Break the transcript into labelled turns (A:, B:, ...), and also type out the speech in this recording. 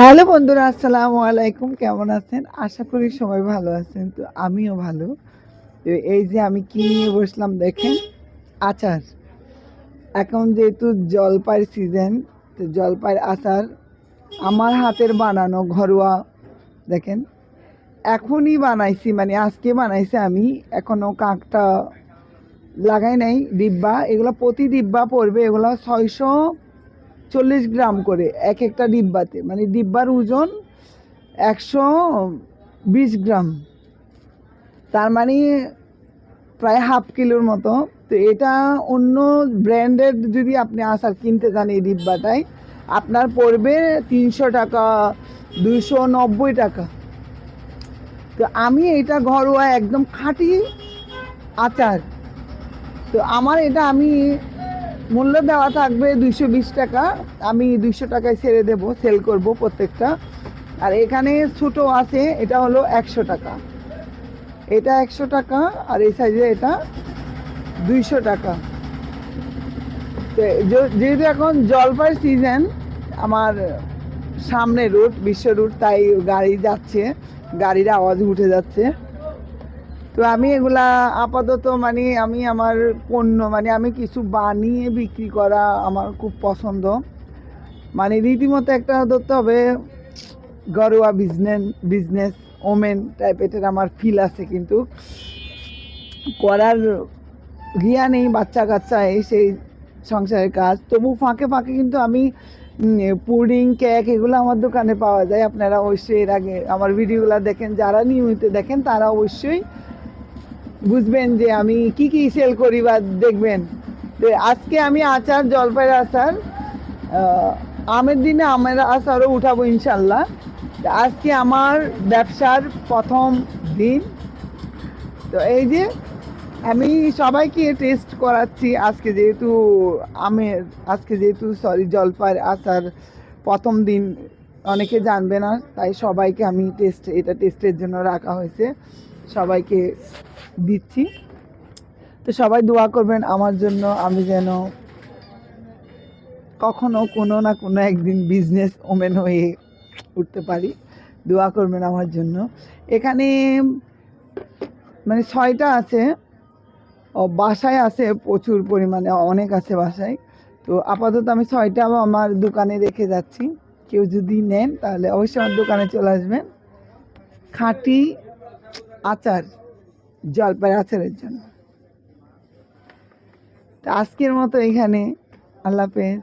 A: Hello বন্ধুরা, আসসালামু আলাইকুম। কেমন আছেন? আশা করি সবাই ভালো আছেন। তো আমিও ভালো। তো এই যে আমি কি নিয়ে বসলাম দেখেন? আচার। এখন যেহেতু জলপাইয়ের সিজন তো জলপাইয়ের আচার আমার হাতের বানানো ঘরোয়া, দেখেন। এখনই বানাইছি মানে আজকে বানাইছি আমি। এখনও কাকটা লাগাই নাই, ডিব্বা। এগুলো প্রতি ডিব্বা পড়বে, এগুলো ছয়শো চল্লিশ গ্রাম করে, এক একটা ডিব্বাতে। মানে ডিব্বার ওজন একশো বিশ গ্রাম। তার মানে প্রায় হাফ কিলোর মতো। তো এটা অন্য ব্র্যান্ডের যদি আপনি আসার কিনতে চান এই ডিব্বাটায়, আপনার পড়বে তিনশো টাকা, দুইশো নব্বই টাকা। তো আমি এটা ঘরোয়া একদম খাঁটি আচার। তো আমার এটা আমি মূল্য দেওয়া থাকবে দুইশো বিশ টাকা। আমি দুইশো টাকায় ছেড়ে দেব সেল করব প্রত্যেকটা। আর এখানে ছোটো আছে, এটা হলো একশো টাকা। এটা একশো টাকা, আর এই সাইজে এটা দুইশো টাকা। যেহেতু এখন জলপাইয়ের সিজন আমার সামনে রুট বিশ্ব রুট তাই গাড়ি যাচ্ছে, গাড়ির আওয়াজ উঠে যাচ্ছে। তো আমি এগুলা আপাতত মানে আমি আমার পণ্য মানে আমি কিছু বানিয়ে বিক্রি করা আমার খুব পছন্দ। মানে রীতিমতো একটা ধরতে হবে, ঘরোয়া বিজনেস বিজনেস ওমেন টাইপের আমার ফিল আছে কিন্তু। করার গিয়া নেই, বাচ্চা কাচ্চা এই সেই সংসারের কাজ। তবু ফাঁকে ফাঁকে কিন্তু আমি পুডিং কেক এগুলো আমার দোকানে পাওয়া যায়। আপনারা অবশ্যই এর আগে আমার ভিডিওগুলো দেখেন, যারা নিয়মিত দেখেন তারা অবশ্যই বুঝবেন যে আমি কি কি সেল করি বা দেখবেন আজকে আমি আচার, জলপাইয়ের আচার আমের দিনে আমের আচারও উঠাবো ইনশাল্লাহ। আজকে আমার ব্যবসার প্রথম দিন। তো এই যে আমি সবাইকে টেস্ট করাচ্ছি আজকে যেহেতু আমের, আজকে যেহেতু সরি জলপাইয়ের আচার প্রথম দিন। অনেকে জানবে না, তাই সবাইকে আমি টেস্ট এটা টেস্টের জন্য রাখা হয়েছে। সবাইকে দিচ্ছি। তো সবাই দোয়া করবেন আমার জন্য, আমি যেন কখনো কোনো না কোনো একদিন বিজনেস ওমেন হয়ে উঠতে পারি। দোয়া করবেন আমার জন্য। এখানে মানে ছয়টা আছে। ও, বাসায় আছে প্রচুর পরিমাণে, অনেক আছে বাসায়। তো আপাতত আমি ছয়টা আমার দোকানে রেখে যাচ্ছি। কেউ যদি নেন তাহলে অবশ্যই আমার দোকানে চলে আসবেন। খাঁটি আচার জলপাই আচারের জন্য। তো আজকের মতো এখানে আল্লাহ হাফেজ।